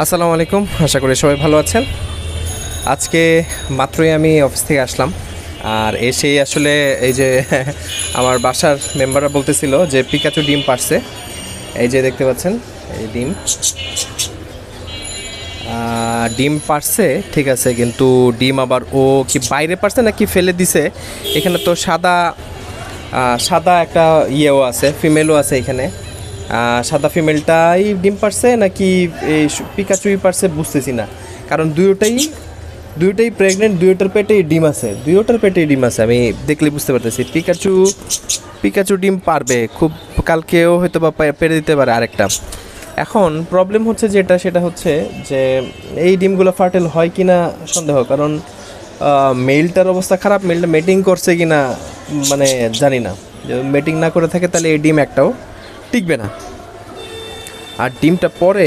আসসালামু আলাইকুম, আশা করি সবাই ভালো আছেন। আজকে মাত্রই আমি অফিস থেকে আসলাম। আর এসেই আসলে এই যে আমার বাসার মেম্বাররা বলতেছিল যে পিকাচু ডিম পারছে। এই যে দেখতে পাচ্ছেন, এই ডিম। ডিম পারছে, ঠিক আছে, কিন্তু ডিম আবার ও কি বাইরে পারছে নাকি ফেলে দিছে? এখানে তো সাদা সাদা একটা ইয়েও আছে ফিমেলও আছে এখানে। সাদা ফিমেলটাই ডিম পারছে নাকি এই পিকাচুই পারছে বুঝতেছি না। কারণ দুইটাই দুইটাই প্রেগনেন্ট দুইটার পেটেই ডিম আছে। দুইটার পেটেই ডিম আছে, আমি দেখলে বুঝতে পারতেছি। পিকাচু পিকাচু ডিম পারবে, খুব কালকেও হয়তো বা পেরে দিতে পারে আরেকটা। এখন প্রবলেম হচ্ছে যেটা, সেটা হচ্ছে যে এই ডিমগুলো ফার্টেল হয় কি না সন্দেহ, কারণ মেলটার অবস্থা খারাপ মেলটা মেটিং করছে কি না মানে জানি না। মেটিং না করে থাকে, তাহলে এই ডিম একটাও। টিকবে না। আর ডিমটা পরে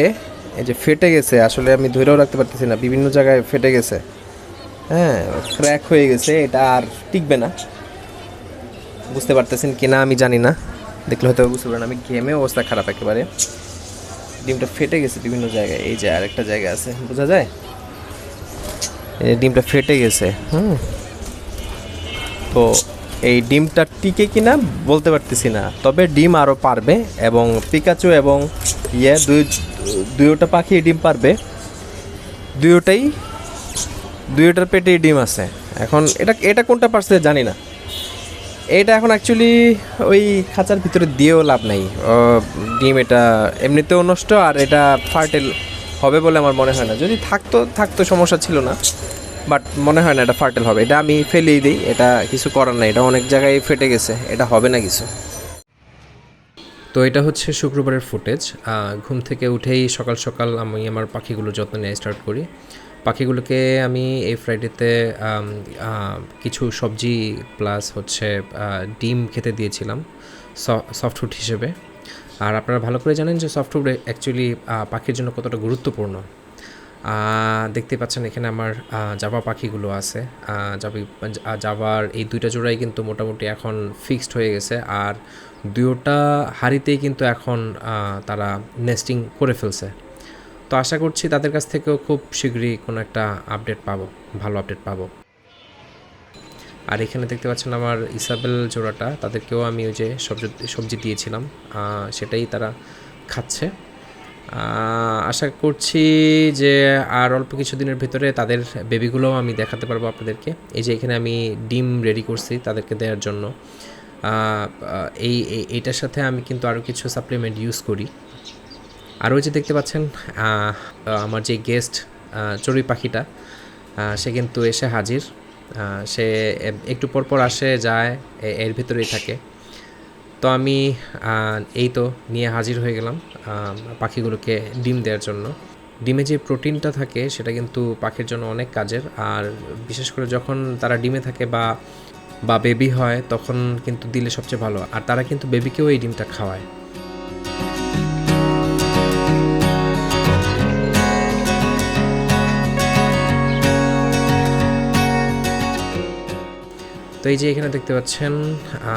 এই যে ফেটে গেছে, আসলে আমি ধরেও রাখতে পারতেছি না, বিভিন্ন জায়গায় ফেটে গেছে। হ্যাঁ ক্র্যাক হয়ে গেছে, এটা আর টিকবে না। বুঝতে পারতেছেন কি না আমি জানি না। দেখলে হয়তো বুঝতে পারেন আমি ঘেমে অবস্থা খারাপ একেবারে। ডিমটা ফেটে গেছে বিভিন্ন জায়গায়, এই যে আরেকটা জায়গা আছে, বোঝা যায়? এই ডিমটা ফেটে গেছে, হুম। তো এই ডিমটা টিকে কিনা বলতে পারতেছি না। তবে ডিম আরও পারবে এবং পিকাচু এবং ইয়ে দুই, দুইটা পাখি ডিম পারবে। দুইটাই, দুইটার পেটেই ডিম আছে। এখন এটা এটা কোনটা পারছে জানি না। এটা এখন অ্যাকচুয়ালি ওই খাঁচার ভিতরে দিয়েও লাভ নাই। ডিম এটা এমনিতেও নষ্ট আর এটা ফার্টেল হবে বলে আমার মনে হয় না। যদি থাকতো থাকতো সমস্যা ছিল না। বাট মনে হয় না এটা ফার্টেল হবে। এটা আমি ফেলেই দিই, এটা কিছু করার নাই, এটা অনেক জায়গায় ফেটে গেছে, এটা হবে না কিছু। তো এটা হচ্ছে শুক্রবারের ফুটেজ ঘুম থেকে উঠেই সকাল সকাল আমি আমার পাখিগুলোর যত্ন নেওয়া স্টার্ট করি। পাখিগুলোকে আমি এই ফ্রাইডেতে কিছু সবজি প্লাস হচ্ছে ডিম খেতে দিয়েছিলাম সফট ফুড হিসেবে। আর আপনারা ভালো করে জানেন যে সফট ফুড অ্যাকচুয়ালি পাখির জন্য কতটা গুরুত্বপূর্ণ। দেখতে পাচ্ছেন এখানে আমার জাভা পাখিগুলো আছে। জাভি জাভার এই দুইটা জোড়াই কিন্তু মোটামুটি এখন ফিক্সড হয়ে গেছে আর দুয়োটা হাড়িতেই কিন্তু এখন তারা নেস্টিং করে ফেলছে। তো আশা করছি তাদের কাছ থেকেও খুব শীঘ্রই কোনো একটা আপডেট পাবো, ভালো আপডেট পাবো। আর এখানে দেখতে পাচ্ছেন আমার ইসাবেল জোড়াটা, তাদেরকেও আমি ওই যে সবজি সবজি দিয়েছিলাম। সেটাই তারা খাচ্ছে। আশা করছি যে আর অল্প কিছু দিনের ভিতরে তাদের বেবিগুলোও আমি দেখাতে পারব আপনাদেরকে। এই যে এখানে আমি ডিম রেডি করছি তাদেরকে দেওয়ার জন্য। এই, এই- এইটার সাথে আমি কিন্তু আরও কিছু সাপ্লিমেন্ট ইউজ করি। আর ওই যে দেখতে পাচ্ছেন আমার যে গেস্ট চড়ুই পাখিটা সে কিন্তু এসে হাজির। সে একটু পর পর আসে, যায় এর ভিতরেই থাকে। তো আমি এই তো নিয়ে হাজির হয়ে গেলাম পাখিগুলোকে ডিম দেওয়ার জন্য। ডিমে যে প্রোটিনটা থাকে, সেটা কিন্তু পাখির জন্য অনেক কাজের। আর বিশেষ করে যখন তারা ডিমে থাকে বা বা বেবি হয়, তখন কিন্তু দিলে সবচেয়ে ভালো। আর তারা কিন্তু বেবিকেও এই ডিমটা খাওয়ায়। তো এই যে এখানে দেখতে পাচ্ছেন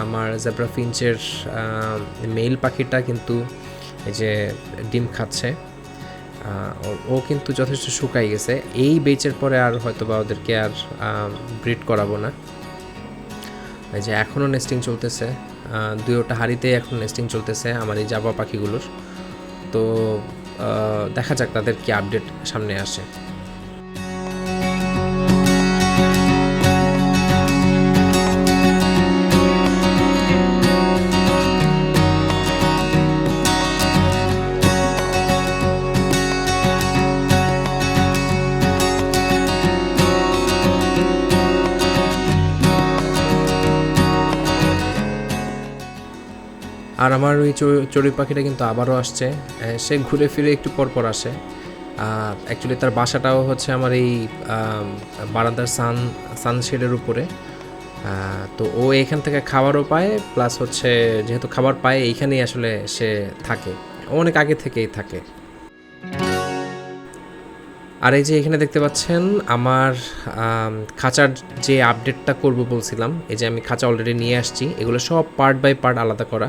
আমার জেব্রা ফিঞ্চের মেল পাখিটা কিন্তু এই যে ডিম খাচ্ছে। ও কিন্তু যথেষ্ট শুকাই গেছে। এই বেচের পরে আর হয়তো বা ওদেরকে আর ব্রিড করাবো না। এই যে এখনও নেস্টিং চলতেছে। আহ, দুয়োটা হাড়িতে এখন নেস্টিং চলতেছে আমার এই জাবা পাখিগুলোর। তো দেখা যাক তাদের কি আপডেট সামনে আসে। আর আমার ওই চড়ুই পাখিটা কিন্তু আবারও আসছে। সে ঘুরে ফিরে একটু পর পর আসে। অ্যাকচুয়ালি তার বাসাটাও হচ্ছে আমার এই বারান্দার সান, সানশেডের উপরে। তো ও এখান থেকে খাবারও পায় প্লাস হচ্ছে যেহেতু খাবার পায়, এইখানেই আসলে সে থাকে। অনেক আগে থেকেই থাকে। আর এই যে এখানে দেখতে পাচ্ছেন আমার খাঁচার যে আপডেটটা করব বলছিলাম, এই যে আমি খাঁচা অলরেডি নিয়ে আসছি, এগুলো সব পার্ট বাই পার্ট আলাদা করা।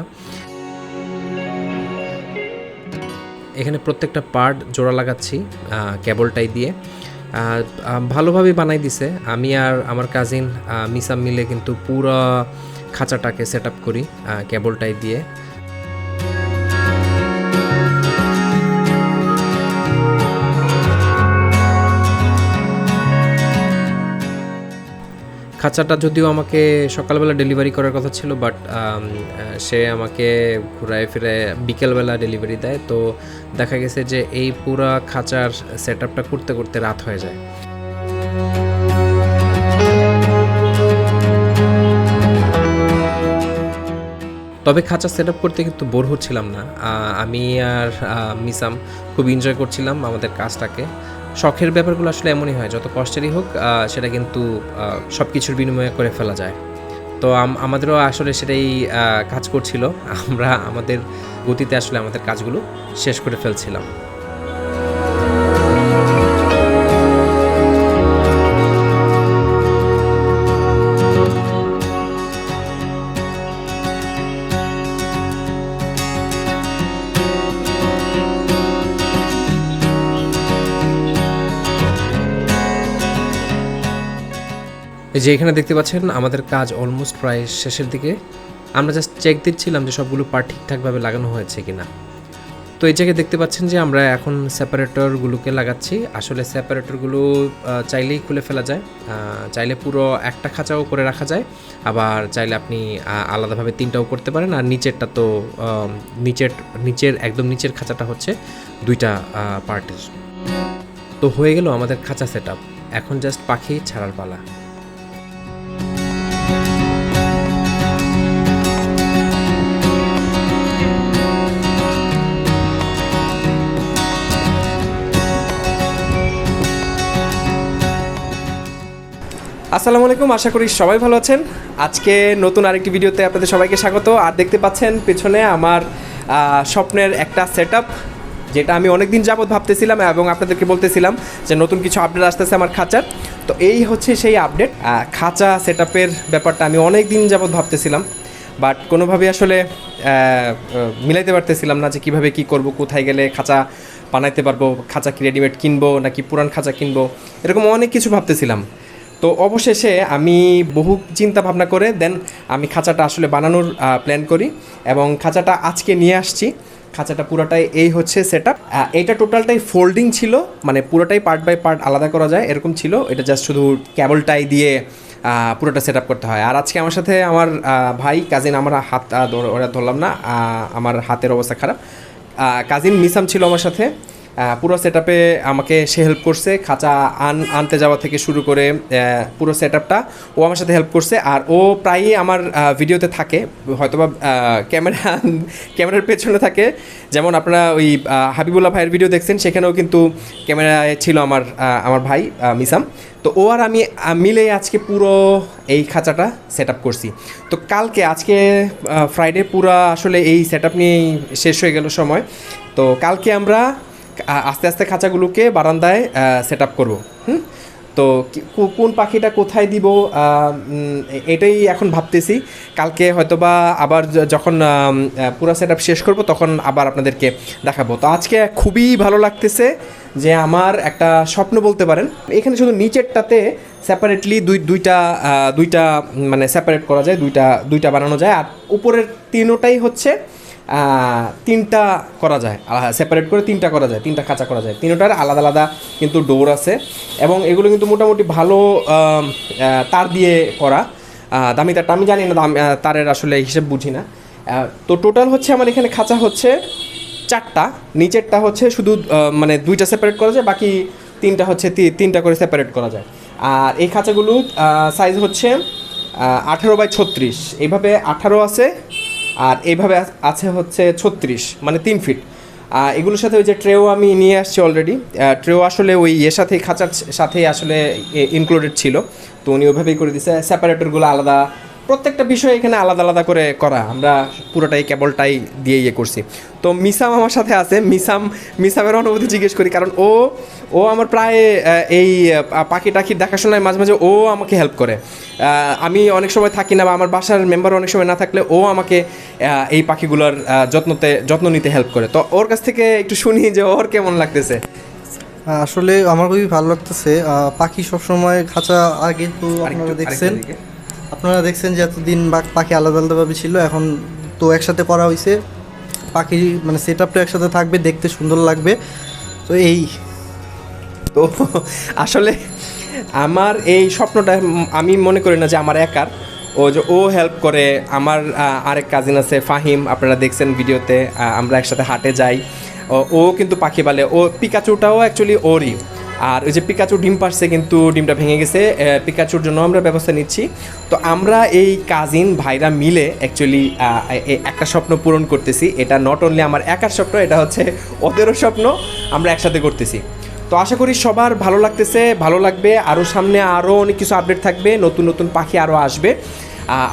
এখানে প্রত্যেকটা পার্ট জোড়া লাগাচ্ছি কেবলটাই দিয়ে। ভালোভাবে বানাই দিছে। আমি আর আমার কাজিন মিসাম মিলে কিন্তু পুরো খাঁচাটাকে সেট আপ করি কেবলটাই দিয়ে। খাঁচাটা যদিও আমাকে সকালবেলা ডেলিভারি করার কথা ছিল বাট সে আমাকে ঘুরায় ফিরে বিকেলবেলা ডেলিভারি দেয়। তো দেখা গেছে যে এই পুরা খাঁচার সেট আপটা করতে করতে রাত হয়ে যায়। তবে খাঁচা সেট করতে কিন্তু বোর হচ্ছিলাম না। আমি আর মিসাম খুব এনজয় করছিলাম আমাদের কাজটাকে। শখের ব্যাপারগুলো আসলে এমনই হয়, যত কষ্টেরই হোক সেটা কিন্তু সব কিছুর বিনিময়ে করে ফেলা যায়। তো আমাদেরও আসলে সেটাই কাজ করছিল। আমরা আমাদের গতিতে আসলে আমাদের কাজগুলো শেষ করে ফেলছিলাম। যে এখানে দেখতে পাচ্ছেন, আমাদের কাজ অলমোস্ট প্রায় শেষের দিকে। আমরা জাস্ট চেক দিচ্ছিলাম যে সবগুলো পার্ট ঠিকঠাকভাবে লাগানো হয়েছে কিনা। তো এই জায়গায় দেখতে পাচ্ছেন যে আমরা এখন সেপারেটরগুলোকে লাগাচ্ছি। আসলে সেপারেটরগুলো চাইলেই খুলে ফেলা যায়। চাইলে পুরো একটা খাঁচাও করে রাখা যায়। আবার চাইলে আপনি আলাদাভাবে তিনটাও করতে পারেন। আর নিচেরটা তো নিচের নিচের, একদম নিচের খাঁচাটা হচ্ছে দুইটা পার্টের তো হয়ে গেল আমাদের খাঁচা সেট এখন জাস্ট পাখি ছাড়ার পালা। আসসালামু আলাইকুম, আশা করি সবাই ভালো আছেন। আজকে নতুন আরেকটি ভিডিওতে আপনাদের সবাইকে স্বাগত। আর দেখতে পাচ্ছেন পেছনে আমার স্বপ্নের একটা সেট যেটা আমি অনেক দিন যাবৎ ভাবতেছিলাম এবং আপনাদেরকে বলতেছিলাম যে নতুন কিছু আপডেট আসতেছে আমার খাঁচার। তো এই হচ্ছে সেই আপডেট খাঁচা সেট ব্যাপারটা আমি অনেক দিন যাবৎ ভাবতেছিলাম বাট কোনোভাবে আসলে মিলাইতে পারতেছিলাম না যে কীভাবে কি করব, কোথায় গেলে খাঁচা বানাইতে পারব, খাঁচা কি রেডিমেড কিনবো নাকি পুরান খাঁচা কিনবো, এরকম অনেক কিছু ভাবতেছিলাম। তো অবশেষে আমি বহু চিন্তা ভাবনা করে দেন আমি খাঁচাটা আসলে বানানোর প্ল্যান করি এবং খাঁচাটা আজকে নিয়ে আসছি। খাঁচাটা পুরোটাই এই হচ্ছে সেট আপ এইটা টোটালটাই ফোল্ডিং ছিল মানে পুরোটাই পার্ট বাই পার্ট আলাদা করা যায়, এরকম ছিল। এটা জাস্ট শুধু ক্যাবলটাই দিয়ে পুরোটা সেট করতে হয়। আর আজকে আমার সাথে আমার ভাই কাজিন আমার হাত ওরা ধরলাম না আমার হাতের অবস্থা খারাপ। কাজিন মিসাম ছিল আমার সাথে। পুরো সেট আমাকে সে হেল্প করছে। খাঁচা আন, আনতে যাওয়া থেকে শুরু করে পুরো সেট ও আমার সাথে হেল্প করছে। আর ও প্রায়ই আমার ভিডিওতে থাকে। হয়তোবা ক্যামেরা ক্যামেরার পেছনে থাকে। যেমন আপনারা ওই হাবিবুল্লাহ ভাইয়ের ভিডিও দেখছেন, সেখানেও কিন্তু ক্যামেরায় ছিল আমার আমার ভাই মিসাম। তো ও আর আমি মিলে আজকে পুরো এই খাঁচাটা সেট করছি। তো কালকে, আজকে ফ্রাইডে পুরো আসলে এই সেট নিয়েই শেষ হয়ে গেল সময়। তো কালকে আমরা আস্তে আস্তে খাঁচাগুলোকে বারান্দায় সেট আপ করব। হুম? তো কোন পাখিটা কোথায় দিব এটাই এখন ভাবতেছি। কালকে হয়তোবা আবার যখন পুরো সেট শেষ করব, তখন আবার আপনাদেরকে দেখাবো। তো আজকে খুবই ভালো লাগতেছে যে আমার একটা স্বপ্ন বলতে পারেন। এখানে শুধু নিচেরটাতে সেপারেটলি দুই, দুইটা দুইটা মানে সেপারেট করা যায়, দুইটা দুইটা বানানো যায়। আর উপরের তিনোটাই হচ্ছে তিনটা করা যায় সেপারেট করে তিনটা করা যায়, তিনটা খাঁচা করা যায়। তিনটার আলাদা আলাদা কিন্তু ডোর আছে এবং এগুলো কিন্তু মোটামুটি ভালো তার দিয়ে করা। দামি তারটা আমি জানি না, দাম তারের আসলে হিসেব বুঝি না। তো টোটাল হচ্ছে আমার এখানে খাঁচা হচ্ছে চারটা, নিচেরটা হচ্ছে শুধু মানে দুইটা সেপারেট করা যায়, বাকি তিনটা হচ্ছে তিনটা করে সেপারেট করা যায়। আর এই খাঁচাগুলো সাইজ হচ্ছে আঠেরো বাই ছত্রিশ। এইভাবে আঠারো আছে আর এইভাবে আছে হচ্ছে ছত্রিশ মানে তিন ফিট এগুলোর সাথে ওই যে ট্রেও আমি নিয়ে আসছি অলরেডি ট্রেও আসলে ওই ইয়ের সাথেই খাঁচার সাথেই আসলে ইনক্লুডেড ছিল। তো উনি ওইভাবেই করে দিছে। সেপারেটরগুলো আলাদা। প্রত্যেকটা বিষয় এখানে আলাদা আলাদা করে করা। আমরা পুরোটাই কেবলটাই দিয়ে ইয়ে করছি। তো মিসাম আমার সাথে আছে। মিসাম মিসামের অনুভূতি জিজ্ঞেস করি কারণ ও ও আমার প্রায় এই পাখি টাখি দেখাশোনায় মাঝে মাঝে ও আমাকে হেল্প করে। আমি অনেক সময় থাকি না বা আমার বাসার মেম্বার অনেক সময় না থাকলে ও আমাকে এই পাখিগুলোর যত্নতে যত্ন নিতে হেল্প করে। তো ওর কাছ থেকে একটু শুনি যে ওর কেমন লাগতেছে। আসলে আমার খুবই ভালো লাগতেছে। পাখি সবসময় খাঁচা আগে তো আপনারা দেখছেন। আপনারা দেখছেন যে এতদিন পাখি আলাদা আলাদাভাবে ছিল, এখন তো একসাথে করা হয়েছে পাখি মানে সেট আপটা একসাথে থাকবে, দেখতে সুন্দর লাগবে। তো এই। তো আসলে আমার এই স্বপ্নটা আমি মনে করি না যে আমার একার। ও যে ও হেল্প করে, আমার আরেক কাজিন আছে, ফাহিম, আপনারা দেখছেন ভিডিওতে আমরা একসাথে হাটে যাই। ও- ও কিন্তু পাখি পালে, ও পিকাচুটাও অ্যাকচুয়ালি ওরই। আর ওই যে পিকাচু ডিম পারছে কিন্তু ডিমটা ভেঙে গেছে পিকাচুর জন্য আমরা ব্যবস্থা নিচ্ছি। তো আমরা এই কাজিন ভাইরা মিলে অ্যাকচুয়ালি একটা স্বপ্ন পূরণ করতেছি। এটা নট অনলি আমার একার স্বপ্ন, এটা হচ্ছে ওদেরও স্বপ্ন, আমরা একসাথে করতেছি। তো আশা করি সবার ভালো লাগতেছে, ভালো লাগবে। আরও সামনে আরও অনেক কিছু আপডেট থাকবে, নতুন নতুন পাখি আরও আসবে।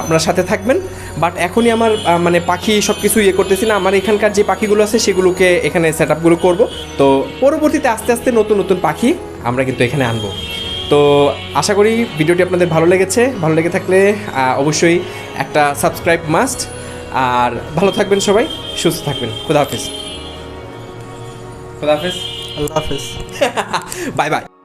আপনার সাথে থাকবেন। বাট এখনই আমার মানে পাখি সব কিছু ইয়ে করতেছি না। আমার এখানকার যে পাখিগুলো আছে সেগুলোকে এখানে সেট আপগুলো করব। তো পরবর্তীতে আস্তে আস্তে নতুন নতুন পাখি আমরা কিন্তু এখানে আনব। তো আশা করি ভিডিওটি আপনাদের ভালো লেগেছে। ভালো লেগে থাকলে অবশ্যই একটা সাবস্ক্রাইব মাস্ট আর ভালো থাকবেন সবাই সুস্থ থাকবেন। খুদা হাফিজ। খুদা হাফিজ। আল্লাহ হাফেজ। Bye bye